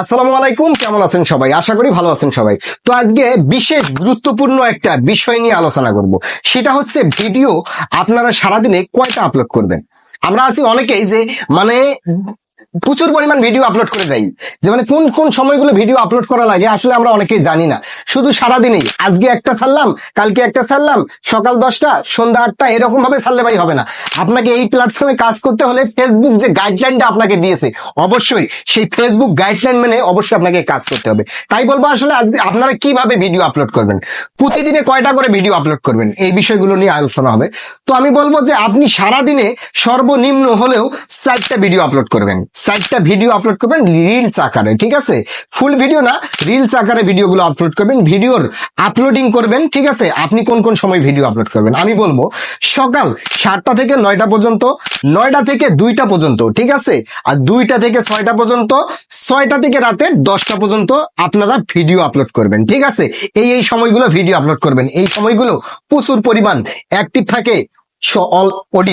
আসসালামু আলাইকুম, কেমন আছেন সবাই? আশা করি ভালো আছেন সবাই। তো আজকে বিশেষ গুরুত্বপূর্ণ একটা বিষয় নিয়ে আলোচনা করব। সেটা হচ্ছে ভিডিও আপনারা সারাদিনে কয়টা আপলোড করবেন? আমরা আছি অনেকেই যে মানে প্রচুর পরিমাণ ভিডিও আপলোড করে যাই যে মানে কোন কোন সময়গুলো ভিডিও আপলোড করা লাগে আসলে আমরা অনেকেই জানি না। শুধু সারাদিনেই। আজকে একটা ছাড়লাম, কালকে একটা ছাড়লাম, সকাল দশটা, সন্ধ্যা আটটা, এরকম ভাবে ছাড়লে ভাই হবে না। আপনাকে এই প্ল্যাটফর্মে কাজ করতে হলে ফেসবুক যে গাইডলাইনটা আপনাকে দিয়েছে, অবশ্যই সেই ফেসবুক গাইডলাইন মেনে অবশ্যই আপনাকে কাজ করতে হবে। তাই বলব আসলে আপনারা কীভাবে ভিডিও আপলোড করবেন? প্রতিদিনে কয়টা করে ভিডিও আপলোড করবেন? এই বিষয়গুলো নিয়ে আলোচনা হবে। তো আমি বলব যে আপনি সারাদিনে সর্বনিম্ন হলেও চারটা ভিডিও আপলোড করবেন। চারটা ভিডিও আপলোড করবেন রিলস আকারে, ঠিক আছে? ফুল ভিডিও না রিলস আকারে ভিডিওগুলো আপলোড করবেন, ভিডিওর আপলোডিং করবেন, ঠিক আছে? আপনি কোন কোন সময় ভিডিও আপলোড করবেন? আমি বলব, সকাল সাতটা থেকে নয়টা পর্যন্ত, নয়টা থেকে দুইটা পর্যন্ত, ঠিক আছে? আর দুইটা থেকে ছয়টা পর্যন্ত, ছয়টা থেকে রাতে দশটা পর্যন্ত আপনারা ভিডিও আপলোড করবেন, ঠিক আছে? এই এই সময়গুলো ভিডিও আপলোড করবেন। এই সময়গুলো প্রচুর পরিমাণ অ্যাক্টিভ থাকে অল অডিয়া